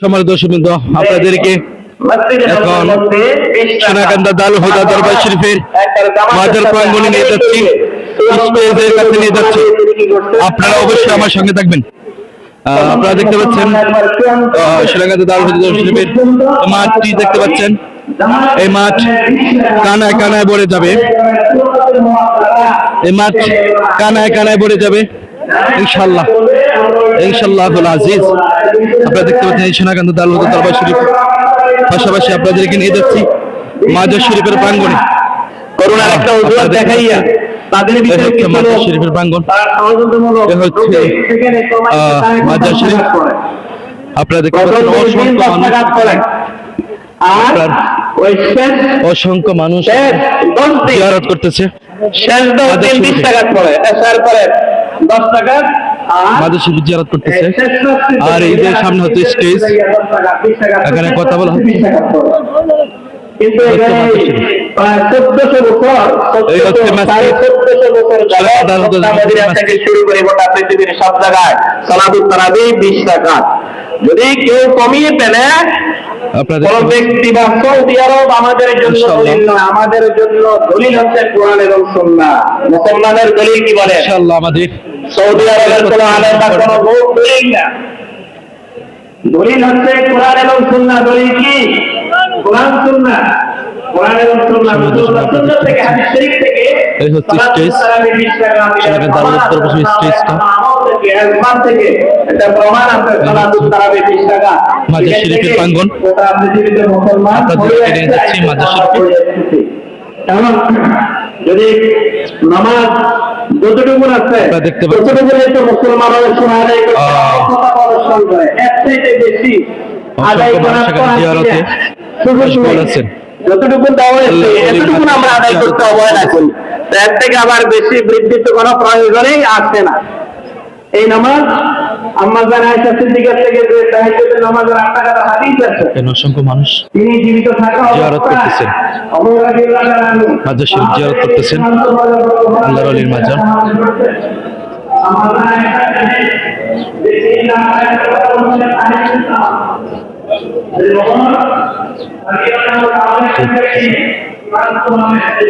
সম্মানিত দর্শকবৃন্দ, আপনাদেরকে এখন সোনাকান্দা দাল হুদা দরবার শরীফের মাজার প্রাঙ্গণে নিয়ে যাচ্ছি কাছে নিয়ে যাচ্ছি। আপনারা অবশ্যই আমার সঙ্গে থাকবেন। আপনারা দেখতে পাচ্ছেন সোনাকান্দা দাল হুদা দরবার শরীফের মাঠটি দেখতে পাচ্ছেন। এই মাঠ কানায় কানায় ভরে যাবে। এই মাঠ কানায় কানায় ভরে যাবে ইনশাল্লাহ আজিজ। আপনারা দেখতে পাচ্ছেন এই সোনাকান্ত দরবার শরীফ। পাশাপাশি আপনাদেরকে নিয়ে যাচ্ছি মাজার শরীফের প্রাঙ্গণে। করোনার একটা অজুহাত দেখাইয়া তাদের বিষয়ে হচ্ছে মাজার শরীফের প্রাঙ্গণ। এ হচ্ছে, রূপে সেখানে প্রমাণিত আহ, তাদের মাজার শরীফ। আপনারা দেখতে পাচ্ছেন অসংখ্য মানুষ অসংখ্য করতেছে। শেষ দশ দিন বিশ টাকা পরে দশ টাকা মাজার জিয়ারত করতেছে আর এই যে সামনে হচ্ছে স্টেজ এখানে কথা বলা হচ্ছে। বিশ টাকা করে। কিন্তু এখানে মাজার শরীফ। প্রায় চোদ্দশো বছর এই হচ্ছে চোদ্দশো, মাসজিদ। সাড়ে চোদ্দশো বছর যাবৎ সালাত আদালত মক্কা মদিনা থেকে শুরু করে গোটা পৃথিবীর সব জায়গায় সালাদুত তারাবি বিশ টাকা যদি কেউ কমিয়ে কোন ব্যক্তি বা সৌদি আরব আমাদের জন্য। দলিল নয় আমাদের জন্য দলিল হচ্ছে কোরআন এবং সুন্নাহ মুসলমানের দলিল কি বলে ইনশাআল্লাহ আমাদের সৌদি আরবের কোন আলেম বা কোন বউ দলিল না। দলিল হচ্ছে কোরআন এবং সুন্নাহ দলিল কি? কোরআন সুন্নাহ। কোরআন এবং থেকে হাদিস শরীফ থেকে এই হচ্ছে স্টেজ। সেখানে দারুল স্টেজটা। মাজার শরীফের মাজার শরীফে। কারণ যদি নামাজ যতটুকু আছে। তো মুসলমান সময় আদায় করে চাইতে বেশি আদায় করার। যতটুকু দেওয়া হয়েছে এতটুকু আমরা আদায় করতে অবহেলা করি এর থেকে আবার বেশি বৃদ্ধি তো কোনো প্রয়োজনেই আসে না এই নামাজ আম্মা জান আয়েশা সিদ্দিকার থেকে যে তাহাজ্জুদের নামাজের হাদিস আছে অসংখ্য মানুষ তিনি জীবিত থাকা জিয়ারত করতেছেন। মাজার শরীফ জিয়ারত করতেছেন। আল্লাহর ওলির মাজার।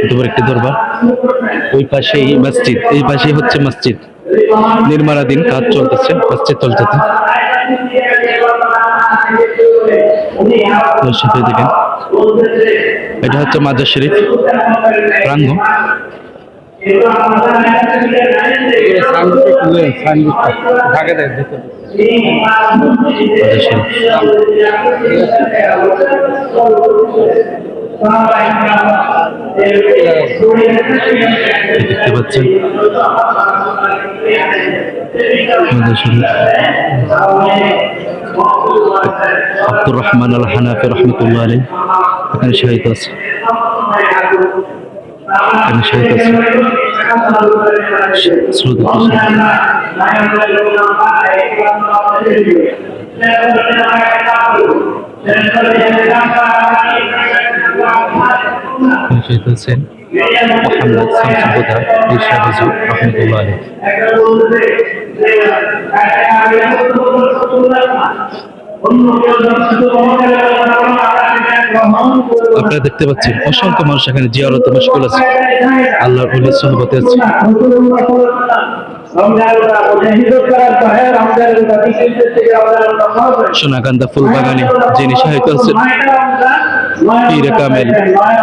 দুপুর একটি দরবার ওই পাশেই মসজিদ এই পাশেই হচ্ছে মসজিদ নির্মাণাধীন কাজ চলতেছে মসজিদ চলতেছে। এটা হচ্ছে মাজার শরীফ প্রাঙ্গণ। শরীফ দেখতে পাচ্ছেন মাজার শরীফ আব্দুর রহমান আল হানাফি রহমতুল্লাহ আলী এখানে শাহিদ আছে এখানে শাহিদ আছে শ্রদ্ধা কৃষ্ণ। এখানে হোসেন মোহাম্মদ শামসুদ্দা ইরশাদ হুজুর রহমতুল্লাহ আলী আপনারা দেখতে পাচ্ছেন অসংখ্য মানুষ এখানে জিয়ারত মশগুল আছে। আল্লাহর অলির সহবতে আছে। সোনাকান্দা ফুলবাগানে যিনি সাহিত্য আছেন, পীর কামেল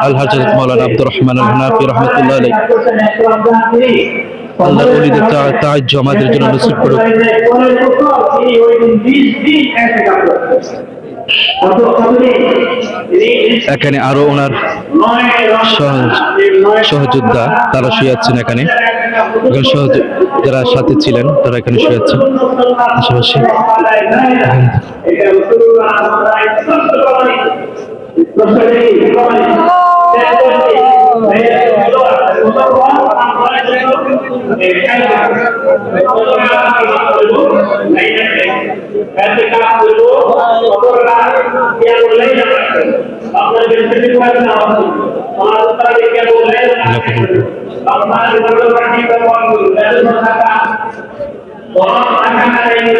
আল আব্দুর রহমান আল হানাফি রহমতুল্লাহ আলী আল্লাহর অলিদের তাজ্য আমাদের জন্য নসিব করুক। এখানে আরও ওনার সহযোদ্ধা তারা শুয়ে আছেন এখানে। যারা সাথে ছিলেন, তারা এখানে শুয়ে আছেন। পাশাপাশি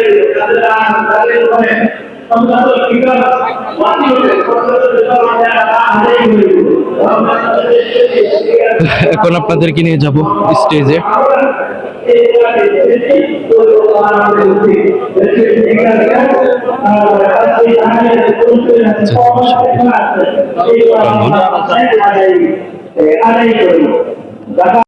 আল্লাহ কবুল করুন। এখন আপনাদেরকে নিয়ে যাব স্টেজে আদায় করি